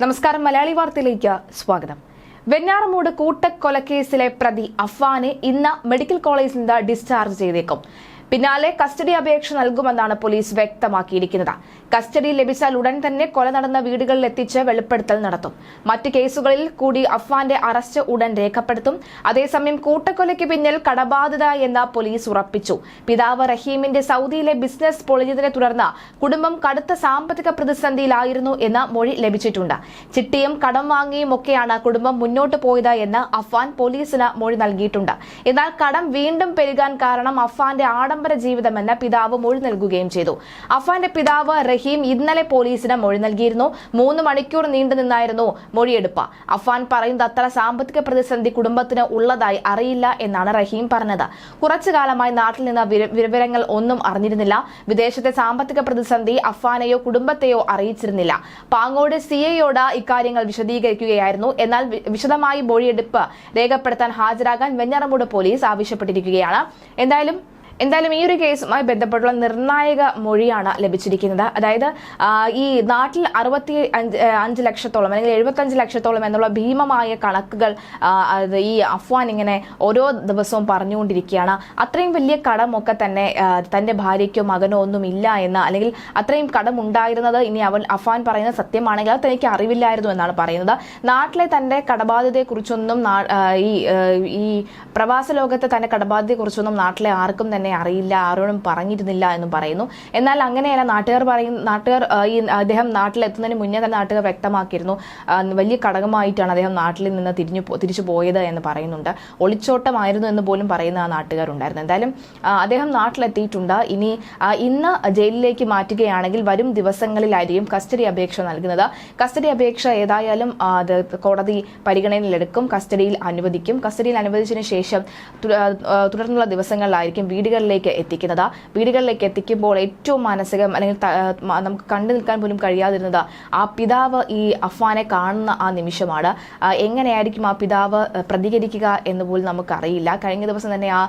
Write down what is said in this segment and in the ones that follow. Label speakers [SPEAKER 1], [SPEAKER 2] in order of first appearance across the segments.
[SPEAKER 1] നമസ്കാരം മലയാളി വാർത്തയിലേക്ക് സ്വാഗതം. വെഞ്ഞാറമൂട് കൂട്ടക്കൊലക്കേസിലെ പ്രതി അഫ്വാനെ ഇന്ന് മെഡിക്കൽ കോളേജിൽ നിന്ന് ഡിസ്ചാർജ് ചെയ്തേക്കും. പിന്നാലെ കസ്റ്റഡി അപേക്ഷ നൽകുമെന്നാണ് പോലീസ് വ്യക്തമാക്കിയിരിക്കുന്നത്. കസ്റ്റഡി ലഭിച്ചാൽ ഉടൻ തന്നെ കൊല നടന്ന വീടുകളിൽ എത്തിച്ച് വെളിപ്പെടുത്തൽ നടത്തും. മറ്റ് കേസുകളിൽ കൂടി അഫ്വാന്റെ അറസ്റ്റ് ഉടൻ രേഖപ്പെടുത്തും. അതേസമയം കൂട്ടക്കൊലയ്ക്ക് പിന്നിൽ കടബാധിത എന്ന് പോലീസ് ഉറപ്പിച്ചു. പിതാവ് റഹീമിന്റെ സൗദിയിലെ ബിസിനസ് പൊളിഞ്ഞതിനെ തുടർന്ന് കുടുംബം കടുത്ത സാമ്പത്തിക പ്രതിസന്ധിയിലായിരുന്നു എന്ന മൊഴി ലഭിച്ചിട്ടുണ്ട്. ചിട്ടിയും കടം വാങ്ങിയും ഒക്കെയാണ് കുടുംബം മുന്നോട്ട് പോയത് എന്ന് അഫ്വാൻ പോലീസിന് മൊഴി നൽകിയിട്ടുണ്ട്. എന്നാൽ കടം വീണ്ടും പെരുകാൻ കാരണം അഫ്വാന്റെ ആഡംബര ജീവിതമെന്ന് പിതാവ് മൊഴി നൽകുകയും ചെയ്തു. അഫാന്റെ പിതാവ് റഹീം ഇന്നലെ പോലീസിന് മൊഴി നൽകിയിരുന്നു. മൂന്ന് മണിക്കൂർ നീണ്ടു നിന്നായിരുന്നു മൊഴിയെടുപ്പ്. അഫാൻ പറയുന്നത് അത്ര സാമ്പത്തിക പ്രതിസന്ധി കുടുംബത്തിന് ഉള്ളതായി അറിയില്ല എന്നാണ് റഹീം പറഞ്ഞത്. കുറച്ചു കാലമായി നാട്ടിൽ നിന്ന് വിര- വിവരങ്ങൾ ഒന്നും അറിഞ്ഞിരുന്നില്ല. വിദേശത്തെ സാമ്പത്തിക പ്രതിസന്ധി അഫാനെയോ കുടുംബത്തെയോ അറിയിച്ചിരുന്നില്ല. പാങ്ങോട് സി എയോട് ഇക്കാര്യങ്ങൾ വിശദീകരിക്കുകയായിരുന്നു. എന്നാൽ വിശദമായി മൊഴിയെടുപ്പ് രേഖപ്പെടുത്താൻ ഹാജരാകാൻ വെഞ്ഞാറമൂട് പോലീസ് ആവശ്യപ്പെട്ടിരിക്കുകയാണ്. എന്തായാലും എന്തായാലും ഈ ഒരു കേസുമായി ബന്ധപ്പെട്ടുള്ള നിർണായക മൊഴിയാണ് ലഭിച്ചിരിക്കുന്നത്. അതായത് ഈ നാട്ടിൽ അറുപത്തി അഞ്ച് അഞ്ച് ലക്ഷത്തോളം അല്ലെങ്കിൽ എഴുപത്തഞ്ച് ലക്ഷത്തോളം എന്നുള്ള ഭീമമായ കണക്കുകൾ ഈ അഫ്വാൻ ഇങ്ങനെ ഓരോ ദിവസവും പറഞ്ഞുകൊണ്ടിരിക്കുകയാണ്. അത്രയും വലിയ കടമൊക്കെ തന്നെ തന്റെ ഭാര്യയ്ക്കോ മകനോ ഒന്നും ഇല്ല എന്ന് അല്ലെങ്കിൽ അത്രയും കടം ഉണ്ടായിരുന്നത് ഇനി അവൻ അഫ്വാൻ പറയുന്നത് സത്യമാണെങ്കിൽ അത് തനിക്ക് അറിവില്ലായിരുന്നു എന്നാണ് പറയുന്നത്. നാട്ടിലെ തന്റെ കടബാധ്യതയെക്കുറിച്ചൊന്നും ഈ ഈ പ്രവാസ ലോകത്തെ തന്റെ കടബാധ്യതയെക്കുറിച്ചൊന്നും നാട്ടിലെ ആർക്കും തന്നെ അറിയില്ല ആരോടും പറഞ്ഞിരുന്നില്ല എന്ന് പറയുന്നു. എന്നാൽ അങ്ങനെയല്ല നാട്ടുകാർ പറയുന്ന നാട്ടുകാർ ഈ അദ്ദേഹം നാട്ടിലെത്തുന്നതിന് മുന്നേ തന്നെ നാട്ടുകാർ വ്യക്തമാക്കിയിരുന്നു. വലിയ ഘടകമായിട്ടാണ് അദ്ദേഹം നാട്ടിൽ നിന്ന് തിരിഞ്ഞു തിരിച്ചു പോയത് എന്ന് പറയുന്നുണ്ട്. ഒളിച്ചോട്ടമായിരുന്നു എന്ന് പോലും പറയുന്ന ആ നാട്ടുകാരുണ്ടായിരുന്നു എന്തായാലും അദ്ദേഹം നാട്ടിലെത്തിയിട്ടുണ്ട്. ഇനി ഇന്ന് ജയിലിലേക്ക് മാറ്റുകയാണെങ്കിൽ വരും ദിവസങ്ങളിലായിരിക്കും കസ്റ്റഡി അപേക്ഷ നൽകുന്നത്. കസ്റ്റഡി അപേക്ഷ ഏതായാലും അത് കോടതി പരിഗണനയിലെടുക്കും കസ്റ്റഡിയിൽ അനുവദിക്കും. കസ്റ്റഡിയിൽ അനുവദിച്ചതിന് ശേഷം തുടർന്നുള്ള ദിവസങ്ങളിലായിരിക്കും വീടുകളിലേക്ക് എത്തിക്കുന്നത്. വീടുകളിലേക്ക് എത്തിക്കുമ്പോൾ ഏറ്റവും മാനസികം അല്ലെങ്കിൽ നമുക്ക് കണ്ടു നിൽക്കാൻ പോലും കഴിയാതിരുന്നത് ആ പിതാവ് ഈ അഫ്വാനെ കാണുന്ന ആ നിമിഷമാണ്. എങ്ങനെയായിരിക്കും ആ പിതാവ് പ്രതികരിക്കുക എന്ന് പോലും നമുക്കറിയില്ല. കഴിഞ്ഞ ദിവസം തന്നെ ആ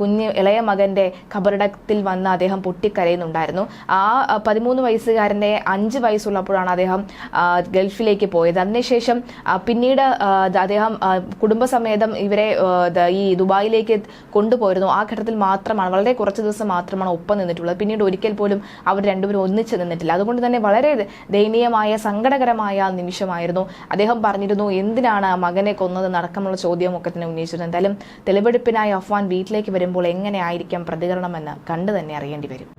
[SPEAKER 1] കുഞ്ഞ് ഇളയ മകന്റെ ഖബറിടത്തിൽ വന്ന് അദ്ദേഹം പൊട്ടിക്കരയുന്നുണ്ടായിരുന്നു. ആ പതിമൂന്ന് വയസ്സുകാരന്റെ അഞ്ച് വയസ്സുള്ളപ്പോഴാണ് അദ്ദേഹം ഗൾഫിലേക്ക് പോയത്. അതിനുശേഷം പിന്നീട് അദ്ദേഹം കുടുംബസമേതം ഇവരെ ഈ ദുബായിലേക്ക് കൊണ്ടുപോയിരുന്നു. ആ ഘട്ടത്തിൽ മാത്രമാണ്. വളരെ കുറച്ച് ദിവസം മാത്രമാണ് ഒപ്പം നിന്നിട്ടുള്ളത്. പിന്നീട് ഒരിക്കൽ പോലും അവർ രണ്ടുപേരും ഒന്നിച്ച് നിന്നിട്ടില്ല. അതുകൊണ്ട് തന്നെ വളരെ ദയനീയമായ സങ്കടകരമായ നിമിഷമായിരുന്നു. അദ്ദേഹം പറഞ്ഞിരുന്നു എന്തിനാണ് ആ മകനെ കൊന്നത് നടക്കമുള്ള ചോദ്യമൊക്കെ തന്നെ ഉന്നയിച്ചിരുന്നത് എന്തായാലും തെളിവെടുപ്പിനായി അഫ്വാൻ വീട്ടിലേക്ക് വരുമ്പോൾ എങ്ങനെയായിരിക്കാം പ്രതികരണമെന്ന് കണ്ടു തന്നെ അറിയേണ്ടി വരും.